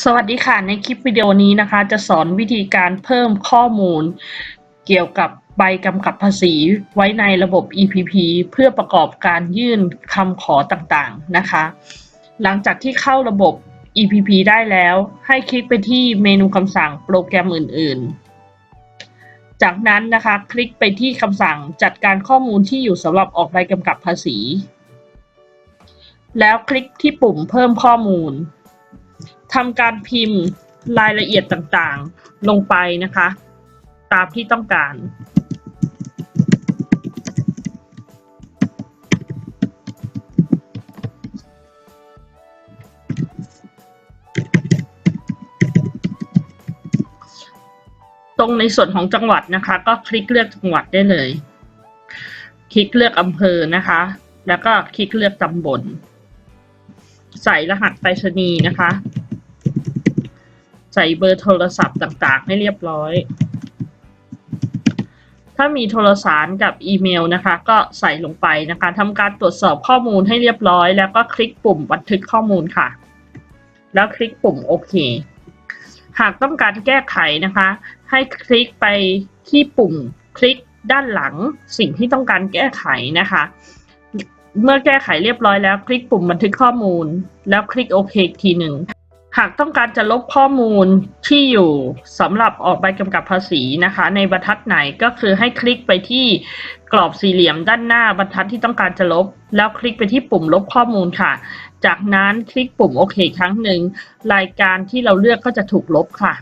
สวัสดีค่ะ ในคลิปวิดีโอนี้นะคะ จะสอนวิธีการเพิ่มข้อมูล เกี่ยวกับใบกำกับภาษีไว้ในระบบ EPP เพื่อประกอบการยื่นคำขอต่างๆนะคะ หลังจากที่เข้าระบบ EPP ได้แล้ว ให้คลิกไปที่เมนูคำสั่งโปรแกรมอื่นๆ จากนั้นนะคะ คลิกไปที่คำสั่งจัดการข้อมูลที่อยู่สำหรับออกใบกำกับภาษี แล้วคลิกที่ปุ่มเพิ่มข้อมูล ทำการพิมพ์รายละเอียดต่างๆ ลงไปนะคะ ตามที่ต้องการ ตรงในส่วนของจังหวัดนะคะ ก็คลิกเลือกจังหวัดได้เลย คลิกเลือกอำเภอนะคะ แล้วก็คลิกเลือกตำบล ใส่รหัสไปรษณีย์นะคะ ใส่เบอร์โทรศัพท์ต่างๆ ให้เรียบร้อย ถ้ามีโทรสารกับอีเมลนะคะ ก็ใส่ลงไปนะคะทำการตรวจสอบข้อมูลให้เรียบร้อย แล้วก็คลิกปุ่มบันทึกข้อมูลค่ะ แล้วคลิกปุ่มโอเคหากต้องการแก้ไขนะคะ ให้คลิกไปที่ปุ่มคลิกด้านหลังสิ่งที่ต้องการแก้ไขนะคะ เมื่อแก้ไขเรียบร้อยแล้ว คลิกปุ่มบันทึกข้อมูล แล้วคลิกโอเคอีกทีหนึ่ง หากต้องการจะลบข้อมูลที่อยู่สำหรับออกใบกำกับภาษีนะคะ ในบรรทัดไหนก็คือให้คลิกไปที่กรอบสี่เหลี่ยมด้านหน้าบรรทัดที่ต้องการจะลบ แล้วคลิกไปที่ปุ่มลบข้อมูลค่ะ จากนั้นคลิกปุ่มโอเคครั้งหนึ่งรายการที่เราเลือกก็จะถูกลบค่ะ